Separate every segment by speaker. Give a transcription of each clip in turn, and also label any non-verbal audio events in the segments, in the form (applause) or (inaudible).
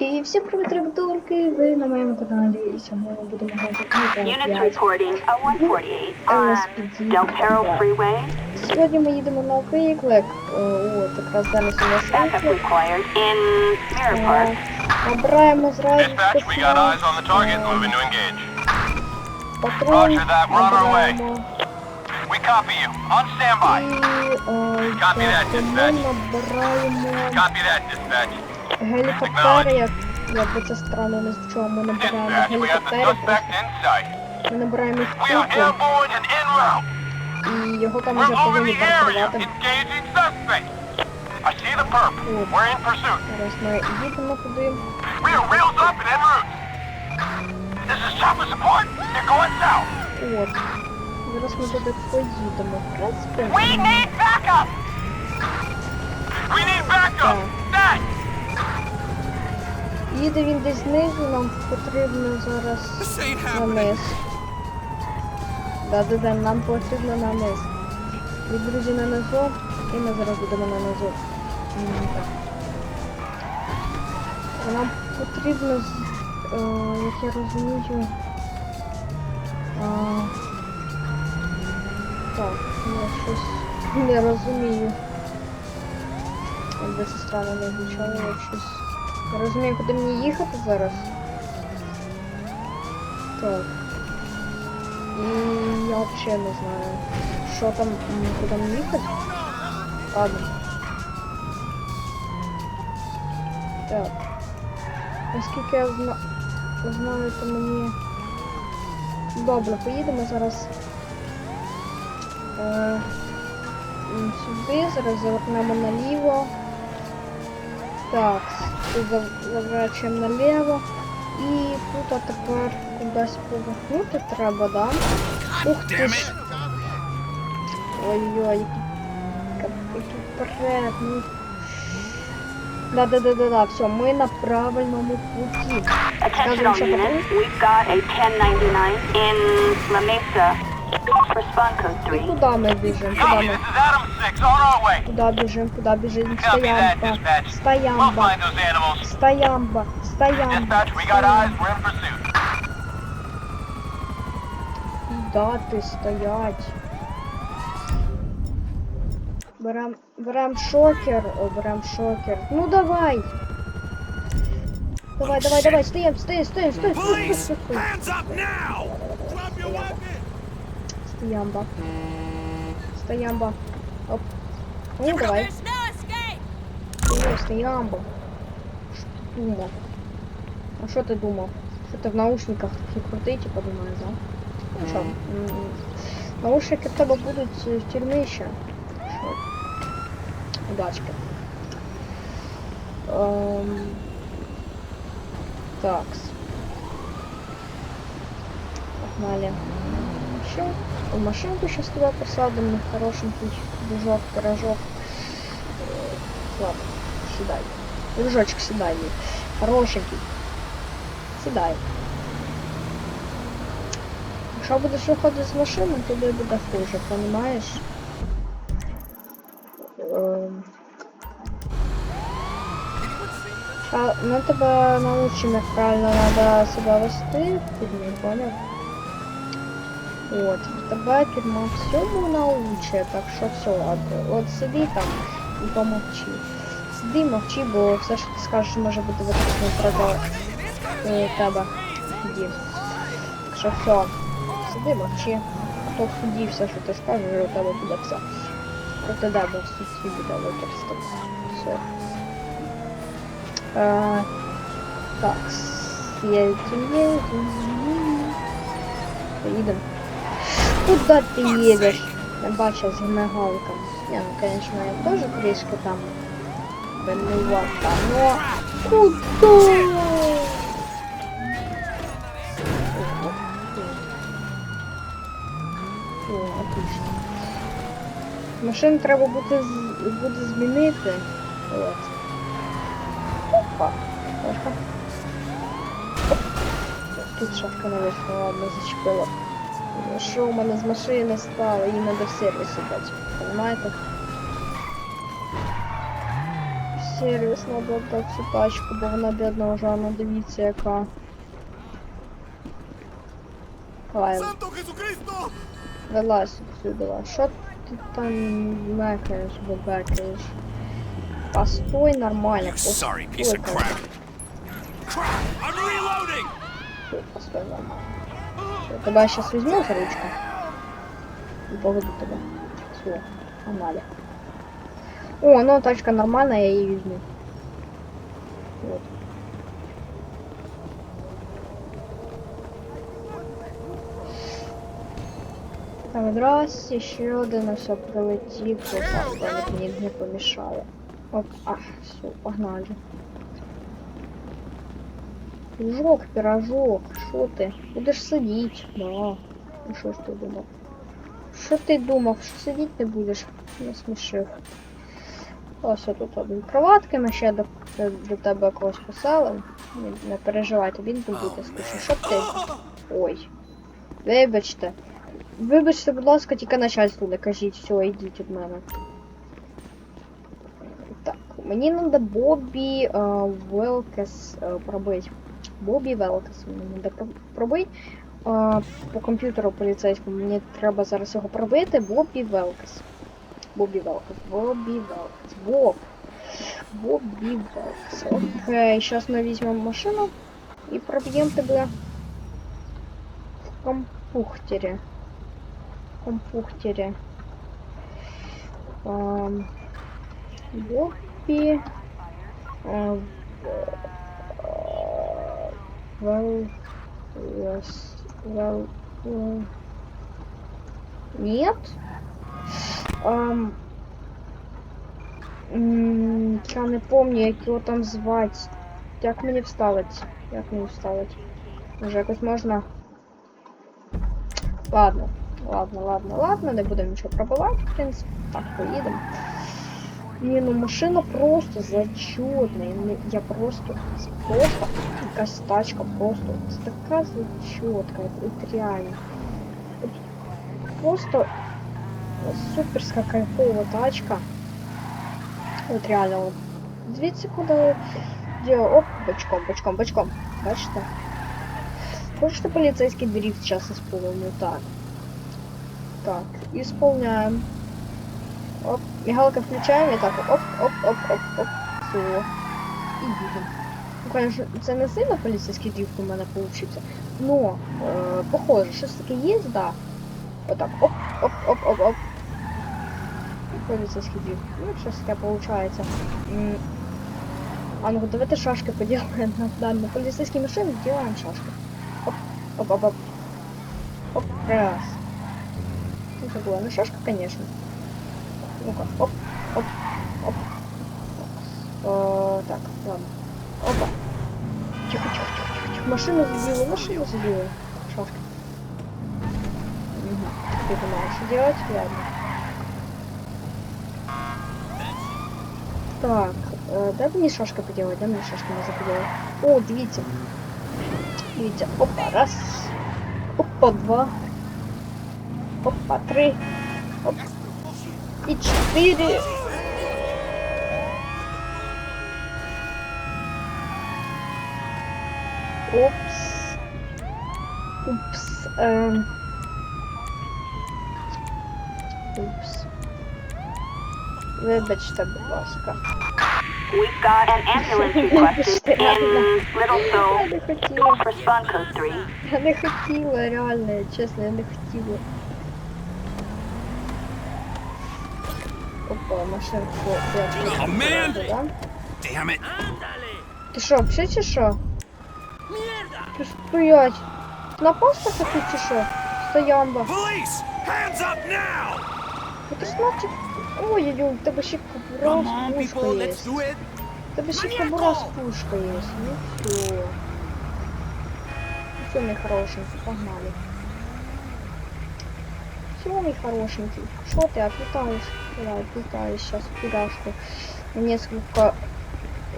Speaker 1: І всім привіт, ребятульки! Ви на моєму каналі і сьогодні будемо грати GTA
Speaker 2: Units
Speaker 1: 5.
Speaker 2: reporting a 148 on
Speaker 1: LSPD.
Speaker 2: Del Perro Freeway.
Speaker 1: Сьогодні ми їдемо на. О, От, якраз зараз у нас. Е, Набираємо зразу
Speaker 3: we
Speaker 1: патрон.
Speaker 3: Copy you. On standby. Copy that,
Speaker 1: тобто
Speaker 3: dispatch. Copy that, dispatch.
Speaker 1: Гелікоптери, як, як би це странно не звучало, ми набираємо гелікоптери, ми набираємо їх купу, і його там вже повинні перекривати.
Speaker 3: I see the perp. We're in pursuit.
Speaker 1: Зараз ми їдемо туди.
Speaker 3: We are wheels up and en route. This is chopper support. They're going south.
Speaker 1: От. Зараз ми туди поїдемо. В принципі,
Speaker 3: We need backup. We need backup.
Speaker 1: Їде він десь знизу, нам потрібно зараз на низ. Да-да-да, нам потрібно на низ. І, друзі, на низу, і ми зараз будемо на низу. Нам потрібно, е, як я розумію, так, я щось не розумію. Якби це странно не звучало, я щось розумію, куди мені їхати зараз. Так. І я взагалі не знаю, що там, куди мені їхати. Ладно. Так. Наскільки я зна... знаю, то мені... Добре, поїдемо зараз е... сюди, зараз завернемо наліво. Так, тут зав- заворачуємо наліво. І тут тепер кудись повернути треба, да? Ух ти ж! Ой-ой, вперед, ну. Да-да-да-да-да, все, ми на правильному путі.
Speaker 2: Attention units. We've got a 1099 in La Mesa. Respond code 3.
Speaker 1: куди ми біжимо? Куди
Speaker 3: Copy.
Speaker 1: Ми?
Speaker 3: This is Adam 6 on our way.
Speaker 1: Куди біжимо? Куди біжимо?
Speaker 3: Copy that,
Speaker 1: Стоямба.
Speaker 3: dispatch. We'll
Speaker 1: Стоямба.
Speaker 3: find those animals.
Speaker 1: Стоямба. Стоямба.
Speaker 3: Dispatch, we got eyes. We're in pursuit.
Speaker 1: Дати стоять. Берем, берем шокер, о, берем шокер. Ну давай. Давай, давай, давай, стоим, стоим, стоим, стоим, стоим,
Speaker 4: Police!
Speaker 1: стоим, стоим.
Speaker 4: Hands up now! Drop your weapon!
Speaker 1: Стоямба. Стоямба. Оп. Ну давай. Стоим, стоямба. Що ти думав? А що ти думав? Що ти в наушниках такий крутий, типа думаєш, да? Ну що? м, Наушники в тебе будуть е, в тюрмі ще. Що? Удачки. Ем... Такс. Погнали. Що? В машинку сейчас туда посадим, на хорошенький дружок, пирожок. Е, Ладно, сідай. Дружочек, сідай. мій. Хорошенький. Сідай. Якщо будеш виходити з машини, тобі буде хуже, понімаєш? Ем. А ми тебе научимо, як правильно треба себе вести в тюрмі, поняв? От, тебе тюрма всьому научить, так що все, от, от сиди там і помовчи. Сиди, мовчи, бо все, що ти скажеш, може бути виключно проти е, тебе. Тоді. Так що все, сиди, мовчи. А то в суді все, що ти скажеш, у тебе буде все. Проти тебе в суді буде використано. Все. Е, так, едем, едем. Поїдемо. Куда ти їдеш? Я бачив з мигалками. Не, ну, конечно, я тоже трішки там винувата, но куда? О, отлично. Машину треба буде, з- буде змінити. От. Опа. Тут шашка не вийшла, ладно, зачепила. Що у мене з машини стало, їм треба в сервісі дати. Понимаєте? сервісно дати цю тачку, бо вона бідна вже, ну дивіться яка. Кайла.
Speaker 4: ¡Santo Jesucristo!
Speaker 1: Вилазь сюди. Що ти там мекаєш, бебекаєш? Постой нормально.
Speaker 4: Sorry,
Speaker 1: постой,
Speaker 4: piece
Speaker 1: там. постой нормально. Я сейчас візьму за ручку. І поведу тебе. Все, погнали. О, ну тачка нормальная, я її візьму. Вот. Так, раз, еще один, все прилетів, вот так, мені не помішали. Оп, а, все, погнали. Пирожок, пирожок, що ти? Будеш сидіти, да. Ну що ж ти думав? Що ти думав, що сидіти не будеш? Не смішив. Ось тут один кроватки, ми ще до, до тебе когось поселимо. Не, не переживай, тобі не буде скучно. Що ти? Ой. Вибачте. Вибачте, будь ласка, тільки начальству не кажіть, все, йдіть від мене. Так, мені треба Бобі е, Велкес е, пробити. Бобі Велкес мені треба про- пробити. Е, по комп'ютеру поліцейському мені треба зараз його пробити. Бобі Велкес. Бобі Велкес. Бобі Велкес. Боб. Бобі Велкес. Окей, зараз ми візьмемо машину і проб'ємо тебе в компухтері. В компухтері. Ем, Бобі. Well, yes, well, well. Нет. М, я не помню, як його там звати. Як мені вставити? Як мені вставити? Може якось можна. Ладно, ладно, ладно, ладно, не будемо нічого пробувати, в принципі. Так, поїдемо. Ні, ну машина просто зачетна. Я не- Я просто просто якась тачка просто це така зачетка, от реально. От Просто суперська кайфова тачка. От реально. От. Дивіться, куди де оп, бочком, бочком, бочком. Бачите? Хочете полицейский дрифт сейчас исполню? Так. Так, исполняем. Оп, мигалка включаем и так оп, оп, оп, оп, оп. Все. И едем. Ну, конечно, це не сильно поліцейський дрифт у мене получиться. Но, е, похоже, щось таке є, да. Отак, оп, оп, оп, оп, оп. І поліцейський дрифт. Ну, щось таке получается. А ну давайте шашки поделаем да, на полицейской машине делаем шашки. Оп, оп, оп, оп. Оп, раз. Ну, такое, ну шашка, конечно. Ну-ка, оп, оп, оп. Э, так, ладно. Опа. Тихо, тихо, тихо, тихо, тихо. Машину забила, машину забила. Шашка. Угу. Ты понимаешь, что делать? Ладно. Так, э, дай мне шашка поделать, дай мне шашка можно поделать. О, дивіться. Дивіться, опа, раз. Опа, два. Опа, три. Оп. И четыре. Упс. Эм. Упс. Вибачте, будь ласка.
Speaker 2: We've got an ambulance (laughs) requested in Little Seoul
Speaker 1: не хотіла.
Speaker 2: 3.
Speaker 1: Я не хотіла, реально, чесно, я не хотіла. Опа, машинку. Ти що, все чи що? Ти стоять. На паста хотів чи що? Стоямба.
Speaker 4: Now!
Speaker 1: Ти ж значить... Ой-ой-ой, в тебе ще кобура з пушка є. тебе ще кобура з пушка є. Ну все. Ну все, мій хорошенький, погнали. Все, мій хорошенький. Что ты отлетаешь? Да, отлетаешь сейчас в пирожку. На несколько...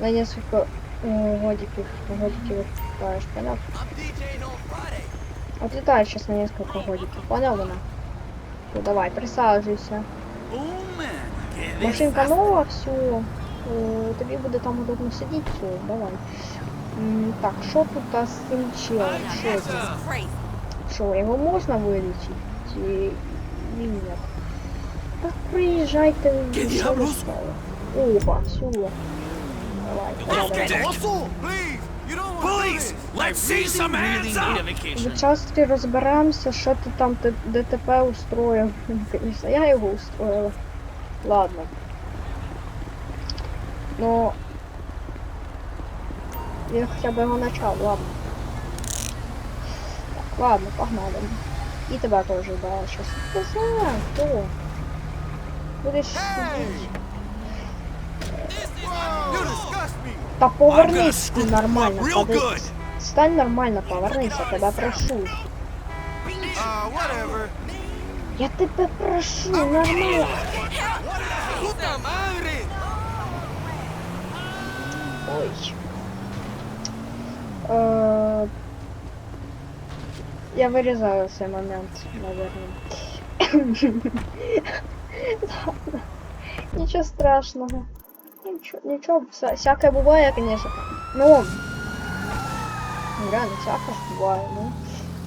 Speaker 1: На несколько э, годиков. Отлетаешь, понял? Отлетаешь сейчас на несколько годиков, понял, она? Ну давай, присаживайся. Машинка
Speaker 4: fast.
Speaker 1: нова, все. Е, тобі буде там удобно сидіти, все, давай. Так, що тут з цим челом? Що, його можна вилічити? Чи ні? Так стали? Опа, все. В часті розберемося, що ти там ДТП устроїв. Звісно, я його устроїла. Ладно. Ну. Я хоча б його начав, ладно. Так, ладно, погнали. І тебе теж, да, щас. Ти знаєш, хто? Будеш сидіти.
Speaker 3: You disgust me.
Speaker 1: Та
Speaker 4: I'm gonna
Speaker 1: повернись
Speaker 4: you
Speaker 1: нормально,
Speaker 4: good.
Speaker 1: Стань нормально, повернися, тебе прошу.
Speaker 3: Uh.
Speaker 1: Я тебе прошу, нормально. Ой. Е, Я вирізаю цей момент. Ладно. (laughs) Нічого страшного. Нічого, нічого, вся- всяке буває, конечно. Ну, реально, всяке ж буває, ну.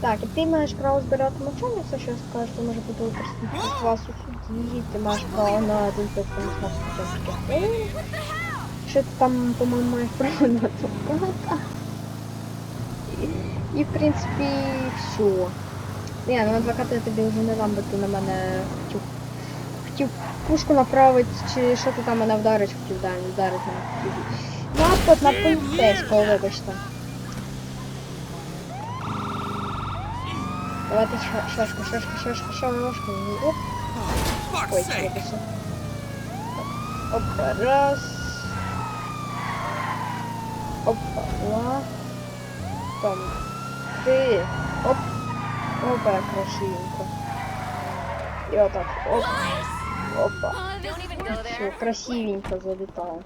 Speaker 1: Так, і ти маєш право збирати мовчання, все, що я скажу, що може бути використано вас у суді, ти маєш право на нас Що ти там, по-моєму, маєш право на адвоката. І, в принципі, все. Ні, ну адвоката я тобі вже не дам, бо ти на мене хотів, хотів пушку направити, чи що ти там мене вдариш, хотів да, не вдарити мене. Напад на поліцейського, вибачте. Давайте ша- шашку, шашку, шашку, шашку. Оп, ой, вибачте. Опа, раз. Опа, два. Там, три. Оп. Опа, як красивенько. І отак, оп. Опа. Все, красивенько залітає.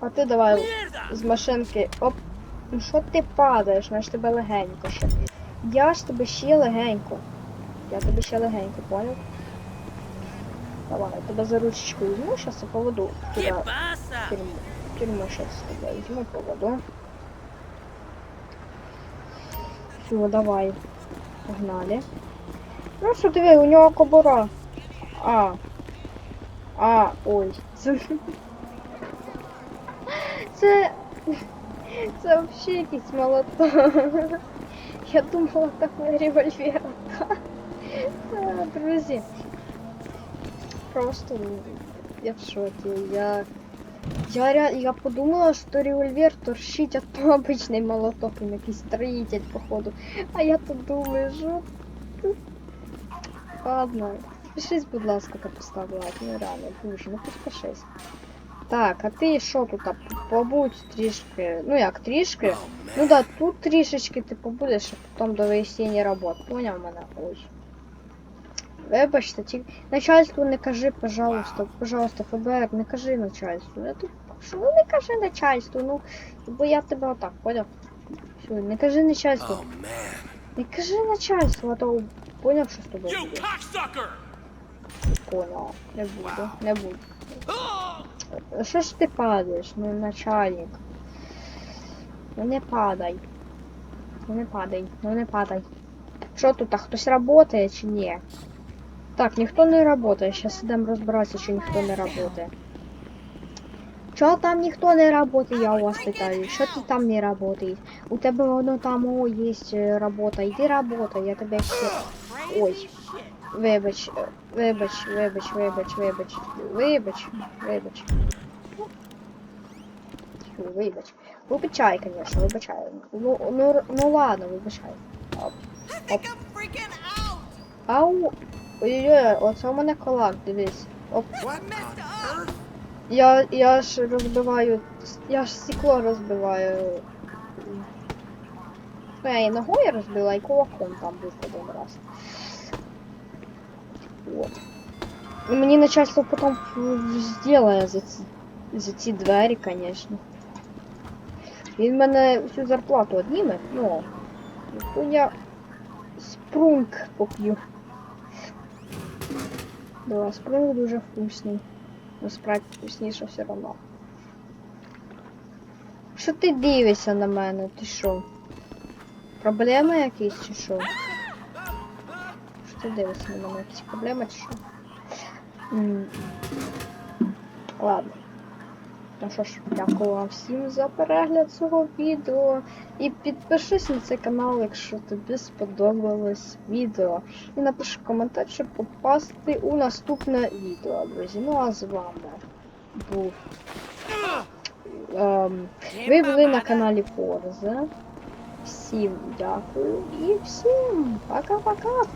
Speaker 1: А ти давай з машинки. Оп. Ну що ти падаєш? Ми ж тебе легенько ще. Я ж тебе ще легенько. Я тебе ще легенько, понял? Давай, я тебе за ручечку візьму, зараз я поведу. Туди, тюрму зараз тебе візьму, поведу. Все, давай. Погнали. Ну що диви, у нього кобура. А. А, ой. Це. Це. Це взагалі якийсь молоток. Я думала, так не револьвер. Друзі. Просто ну, я в шоке. Я. Я, ре- я подумала, что револьвер торчить, а то (laughs) обычный молоток, він якийсь строитель, походу. А я тут думаю, що... тут? Ладно. Пишись, будь ласка, как поставила. Ну реально, дуже, ну підпишись. Так, а ти що тут? а, Побудь трішки. Ну як, трішки? Ну да, тут трішечки ти побудеш, а потім до вияснення робот. Поняв мене? Ой. Вибачте, ті... начальству не кажи, пожалуйста, пожалуйста, ФБР, не кажи начальству. Я тут прошу, ну не кажи начальству, ну, бо я тебе отак, поняв? Все, не кажи начальству. Не кажи начальству, а то поняв, що з тобою буде. не буду, не буду. Що ж ти падаєш, ну начальник? Ну не падай. Ну не падай, ну не падай. Що тут, а хтось работає чи ні? Так, ніхто не работає. Зараз ідемо розбиратися, чи ніхто не работає. Чого там ніхто не работає, я у вас питаю. Що ти там не работаєш? У тебе воно там о, є е, робота. Іди работай, я тебе ще. Ой. Вибач, е, вибач, вибач, вибач, вибач, вибач, вибач. Фу, Вибач. Вибачай, конечно, вибачай. Ну, ну, ну ладно, вибачай. Оп. Оп. Ау. Ой-ой-ой, оце у мене колак, дивись. Оп. Я, я ж розбиваю, я ж стекло розбиваю. Ну, я і ногою розбила, і кулаком там був один раз. Вот. І Мені начальство потім сделає за ці, за ці двері, конечно. Він мене всю зарплату одніме, ну. То я спрунг поп'ю. Да, спрунг уже вкусный. Но спрайт вкусніше все равно. Що ти дивишся на мене? Ти що? Проблеми якісь чи що? Що ти дивишся на мене? Якісь проблеми чи що? Ладно. Ну що ж, дякую вам всім за перегляд цього відео. І підпишись на цей канал, якщо тобі сподобалось відео. І напиши коментар, щоб попасти у наступне відео, друзі. Ну а з вами був. Ем, ви були на каналі Порзе. Всім дякую і всім пока-пока.